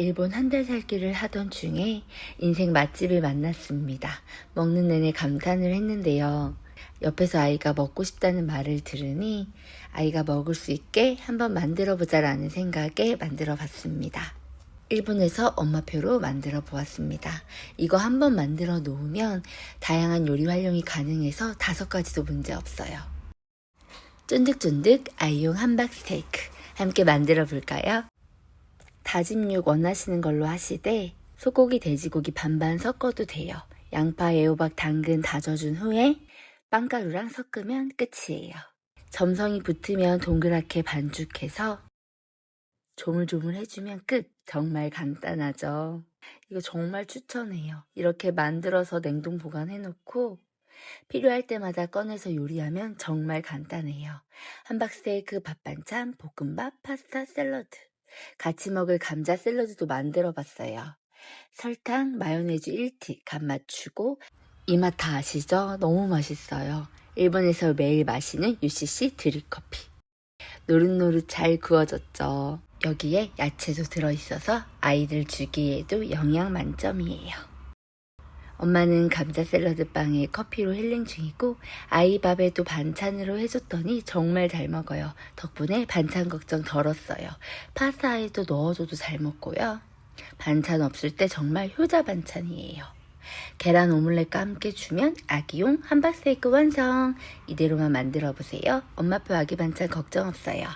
일본 한 달 살기를 하던 중에 인생 맛집을 만났습니다. 먹는 내내 감탄을 했는데요. 옆에서 아이가 먹고 싶다는 말을 들으니 아이가 먹을 수 있게 한번 만들어 보자라는 생각에 만들어 봤습니다. 일본에서 엄마표로 만들어 보았습니다. 이거 한번 만들어 놓으면 다양한 요리 활용이 가능해서 다섯 가지도 문제 없어요. 쫀득쫀득 아이용 함박 스테이크 함께 만들어 볼까요? 다진 육 원하시는 걸로 하시되 소고기, 돼지고기 반반 섞어도 돼요. 양파, 애호박, 당근 다져준 후에 빵가루랑 섞으면 끝이에요. 점성이 붙으면 동그랗게 반죽해서 조물조물 해주면 끝. 정말 간단하죠. 이거 정말 추천해요. 이렇게 만들어서 냉동 보관해놓고 필요할 때마다 꺼내서 요리하면 정말 간단해요. 함박스테이크, 밥반찬, 볶음밥, 파스타, 샐러드. 같이 먹을 감자 샐러드도 만들어 봤어요. 설탕, 마요네즈 1티 간 맞추고 이 맛 다 아시죠? 너무 맛있어요. 일본에서 매일 마시는 UCC 드립커피. 노릇노릇 잘 구워졌죠. 여기에 야채도 들어있어서 아이들 주기에도 영양 만점이에요. 엄마는 감자 샐러드 빵에 커피로 힐링 중이고 아이 밥에도 반찬으로 해줬더니 정말 잘 먹어요. 덕분에 반찬 걱정 덜었어요. 파스타에도 넣어줘도 잘 먹고요. 반찬 없을 때 정말 효자 반찬이에요. 계란 오믈렛과 함께 주면 아기용 함박스테이크 완성! 이대로만 만들어 보세요. 엄마표 아기 반찬 걱정 없어요.